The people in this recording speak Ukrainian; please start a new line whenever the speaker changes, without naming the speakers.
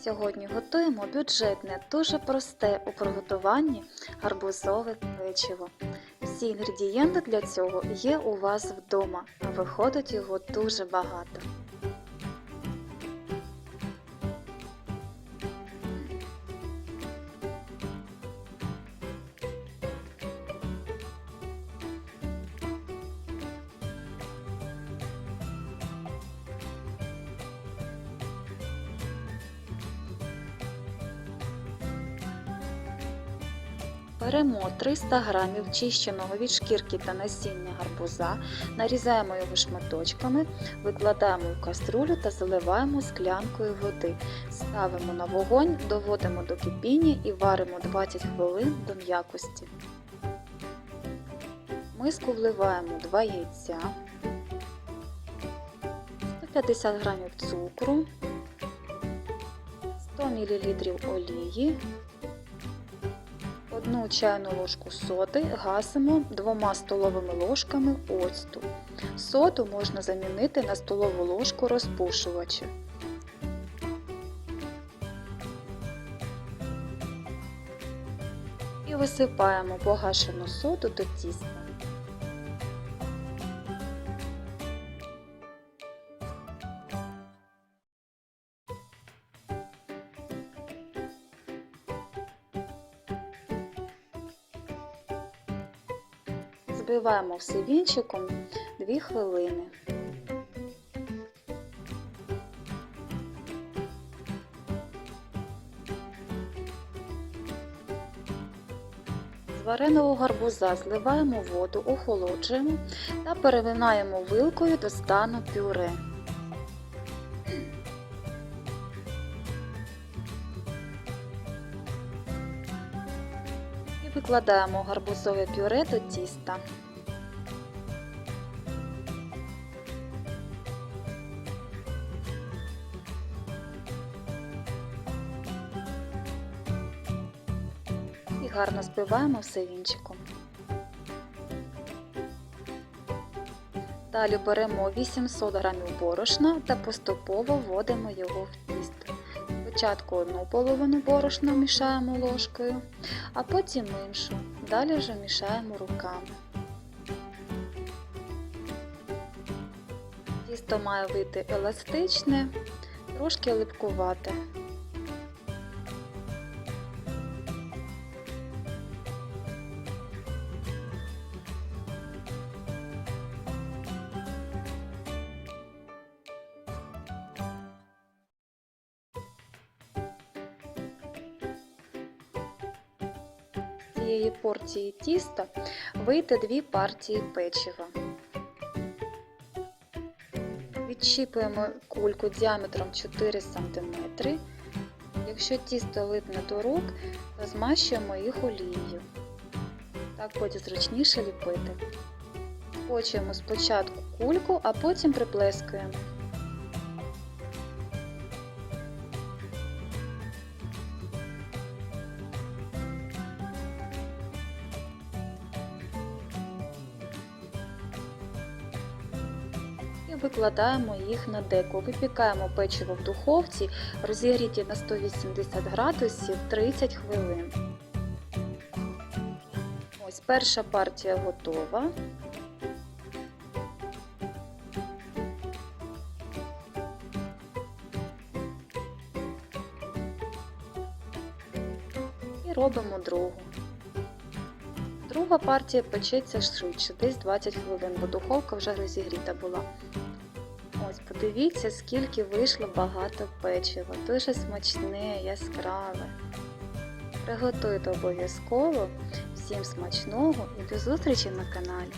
Сьогодні готуємо бюджетне, дуже просте у приготуванні гарбузове печиво. Всі інгредієнти для цього є у вас вдома, а виходить його дуже багато. Беремо 300 г чищеного від шкірки та насіння гарбуза, нарізаємо його шматочками, викладаємо в каструлю та заливаємо склянкою води. Ставимо на вогонь, доводимо до кипіння і варимо 20 хвилин до м'якості. В миску вливаємо 2 яйця, 150 г цукру, 100 мл олії. Одну чайну ложку соди гасимо двома столовими ложками оцту. Соду можна замінити на столову ложку розпушувача. І висипаємо погашену соду до тіста. Збиваємо все вінчиком 2 хвилини. З вареного гарбуза зливаємо воду, охолоджуємо та перевинаємо вилкою до стану пюре. Викладаємо гарбузове пюре до тіста. І гарно збиваємо все вінчиком. Далі беремо 800 г борошна та поступово вводимо його в тісто. Спочатку одну половину борошна мішаємо ложкою, а потім іншу. Далі вже мішаємо руками. Тісто має вийти еластичне, трошки липкувате. З цієї порції тіста вийде дві партії печива. Відщіпуємо кульку діаметром 4 см. Якщо тісто липне до рук, то змащуємо їх олією. Так буде зручніше ліпити. Скочуємо спочатку кульку, а потім приплескуємо. Викладаємо їх на деко. Випікаємо печиво в духовці, розігріті на 180 градусів 30 хвилин. Ось перша партія готова. І робимо другу. Друга партія печеться швидше, десь 20 хвилин, бо духовка вже розігріта була. Ось, подивіться, скільки вийшло багато печива. Дуже смачне, яскраве. Приготуйте обов'язково. Всім смачного і до зустрічі на каналі!